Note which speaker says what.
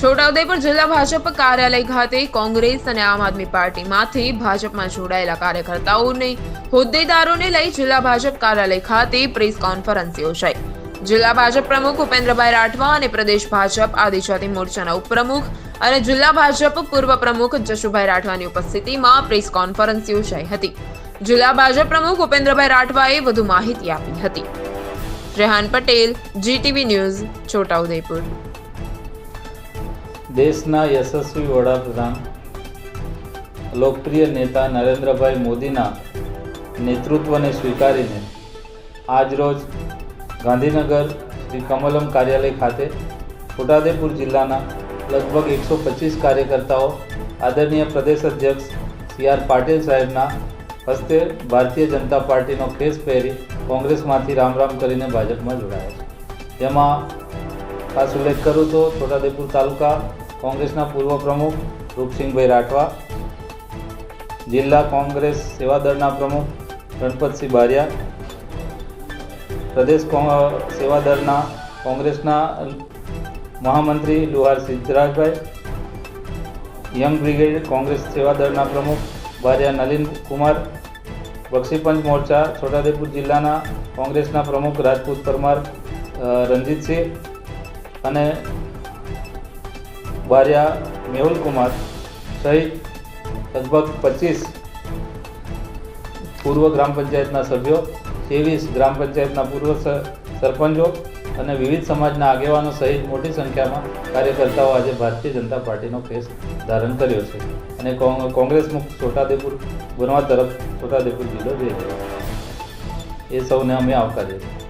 Speaker 1: છોટાઉદેપુર જિલ્લા ભાજપ કાર્યાલય ખાતે કોંગ્રેસ અને આમ આદમી પાર્ટીમાંથી ભાજપમાં જોડાયેલા કાર્યકર્તાઓને હોદ્દેદારોને લઈ જિલ્લા ભાજપ કાર્યાલય ખાતે પ્રેસ કોન્ફરન્સ યોજાઈ. જિલ્લા ભાજપ પ્રમુખ ઉપેન્દ્રભાઈ રાઠવા અને પ્રદેશ ભાજપ આદિજાતિ મોરચાના ઉપપ્રમુખ અને જિલ્લા ભાજપ પૂર્વ પ્રમુખ જશુભાઈ રાઠવાની ઉપસ્થિતિમાં પ્રેસ કોન્ફરન્સ યોજાઈ હતી. જિલ્લા ભાજપ પ્રમુખ ઉપેન્દ્રભાઈ રાઠવાએ વધુ માહિતી આપી હતી. Rehan Patel, GTV news, Chhota Udepur.
Speaker 2: દેશના યશસ્વી વડાપ્રધાન, લોકપ્રિય નેતા નરેન્દ્રભાઈ મોદીના નેતૃત્વને સ્વીકારીને આજરોજ ગાંધીનગર શ્રી કમલમ કાર્યાલય ખાતે છોટાદેપુર જિલ્લાના લગભગ એકસો પચીસ કાર્યકર્તાઓ આદરણીય પ્રદેશ અધ્યક્ષ સી આર પાટીલ સાહેબના હસ્તે ભારતીય જનતા પાર્ટીનો ખેસ પહેરી કોંગ્રેસમાંથી રામ રામ કરીને ભાજપમાં જોડાયા છે. જેમાં ખાસ ઉલ્લેખ કરું તો છોટાદેપુર તાલુકા કોંગ્રેસના પૂર્વ પ્રમુખ રૂપસિંહભાઈ રાઠવા, જિલ્લા કોંગ્રેસ સેવાદળના પ્રમુખ ગણપતસિંહ બારિયા, પ્રદેશ સેવાદળના કોંગ્રેસના મહામંત્રી લુહાર સિદ્ધરાજભાઈ, યંગ બ્રિગેડ કોંગ્રેસ સેવાદળના પ્રમુખ બારિયા નલિન કુમાર બક્ષીપંચ મોરચા છોટાઉદેપુર જિલ્લાના કોંગ્રેસના પ્રમુખ રાજપૂત પરમાર રણજીતસિંહ અને બારિયા મેહુલ કુમાર સહિત લગભગ પચીસ પૂર્વ ગ્રામ પંચાયતના સભ્યો, ત્રેવીસ ગ્રામ પંચાયતના પૂર્વ સરપંચો અને વિવિધ સમાજના આગેવાનો સહિત મોટી સંખ્યામાં કાર્યકર્તાઓ આજે ભારતીય જનતા પાર્ટીનો કેસ ધારણ કર્યો છે અને કોંગ્રેસ મુક્ત છોટાદેપુર બનવા તરફ છોટાદેપુર જિલ્લો જઈ રહ્યો એ સૌને અમે આવકારીએ છીએ.